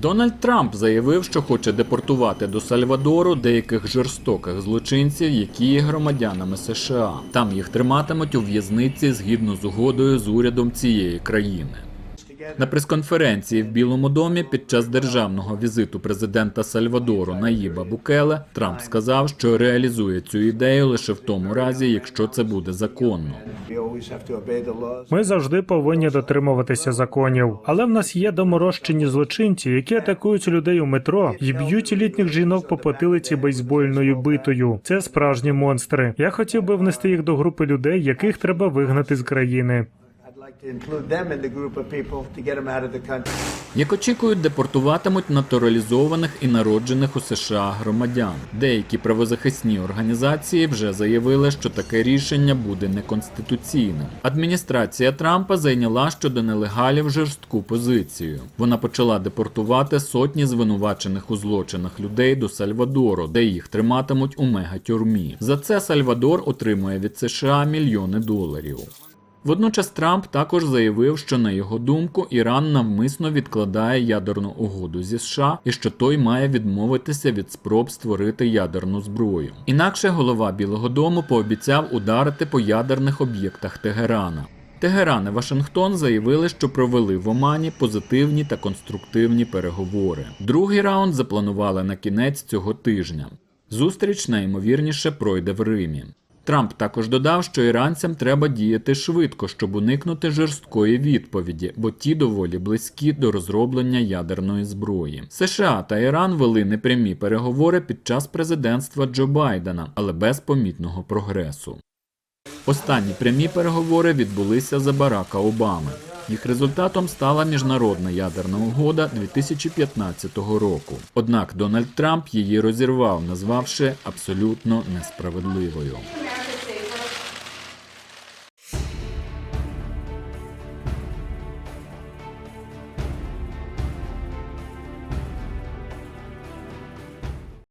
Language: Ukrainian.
Дональд Трамп заявив, що хоче депортувати до Сальвадору деяких жорстоких злочинців, які є громадянами США. Там їх триматимуть у в'язниці згідно з угодою з урядом цієї країни. На прес-конференції в Білому домі під час державного візиту президента Сальвадору Наїба Букеле Трамп сказав, що реалізує цю ідею лише в тому разі, якщо це буде законно. Ми завжди повинні дотримуватися законів, але в нас є доморощені злочинці, які атакують людей у метро і б'ють літніх жінок по потилиці бейсбольною битою. Це справжні монстри. Я хотів би внести їх до групи людей, яких треба вигнати з країни. Як очікують, депортуватимуть натуралізованих і народжених у США громадян. Деякі правозахисні організації вже заявили, що таке рішення буде неконституційним. Адміністрація Трампа зайняла щодо нелегалів жорстку позицію. Вона почала депортувати сотні звинувачених у злочинах людей до Сальвадору, де їх триматимуть у мегатюрмі. За це Сальвадор отримує від США мільйони доларів. Водночас Трамп також заявив, що на його думку Іран навмисно відкладає ядерну угоду зі США і що той має відмовитися від спроб створити ядерну зброю. Інакше голова Білого Дому пообіцяв ударити по ядерних об'єктах Тегерана. Тегеран і Вашингтон заявили, що провели в Омані позитивні та конструктивні переговори. Другий раунд запланували на кінець цього тижня. Зустріч найімовірніше пройде в Римі. Трамп також додав, що іранцям треба діяти швидко, щоб уникнути жорсткої відповіді, бо ті доволі близькі до розроблення ядерної зброї. США та Іран вели непрямі переговори під час президентства Джо Байдена, але без помітного прогресу. Останні прямі переговори відбулися за Барака Обами. Їх результатом стала міжнародна ядерна угода 2015 року. Однак Дональд Трамп її розірвав, назвавши абсолютно несправедливою.